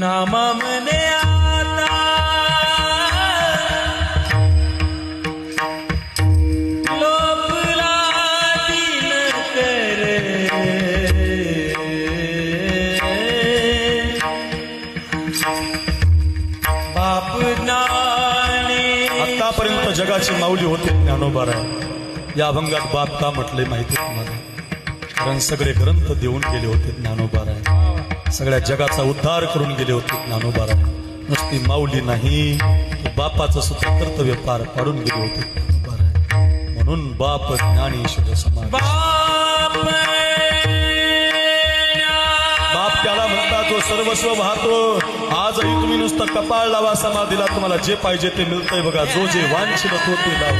नामा मने आता। लोपला दिन बाप नाने आतापर्यंत जगाची माऊली होते ज्ञानोबाराय या अभंगात बाप का म्हटले माहिती तुम्हाला? कारण सगळे ग्रंथ देऊन गेले होते ज्ञानोबाराय. सगळ्या जगाचा उद्धार करून गेले होते ज्ञानोबाराय. नुसती माऊली नाही बापाचं सुद्धा कर्तव्य पार पाडून गेले होते ज्ञानोबाराय. म्हणून बाप ज्ञानेश्वर समाज. बाप बाप त्याला म्हणता जो सर्वस्व वाहतो. आजही तुम्ही नुसतं कपाळ लावा समाधीला. तुम्हाला जे पाहिजे ते मिळतंय बघा. जो जे वांछिल तो ते लाव.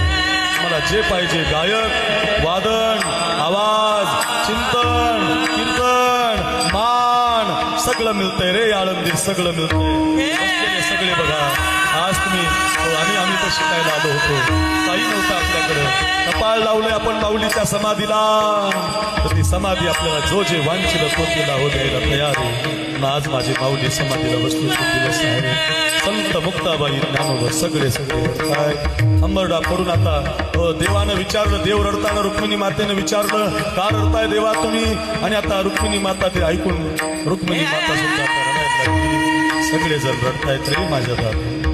तुम्हाला जे पाहिजे गायक वादन आवाज चिंतन कीर्तन मान. सगळं मिळतंय रे आळंदी सगळं मिळतंय. सगळे बघा. आज तुम्ही हो, आम्ही आम्ही तर शिकायला आलो होतो. काही नव्हतं आपल्याकडे. कपाळ लावले आपण माऊलीच्या समाधीला. तर ती समाधी आपल्याला जो जे वांछिल तो तिला हो द्यायला तयार आहे. आज माझी माऊली समाधीला बसली दिवस आहे मुक्ताबाई ज्ञानोबर सगळे सगळे काय? अंबरडा पडून आता देवानं विचारलं देव रडताना रुक्मिणी मातेनं विचारलं का रडताय देवा तुम्ही? आणि आता रुक्मिणी माता ते ऐकून रुक्मिणी माता सुद्धा. सगळे जण रडतायत रे माझ्या दादा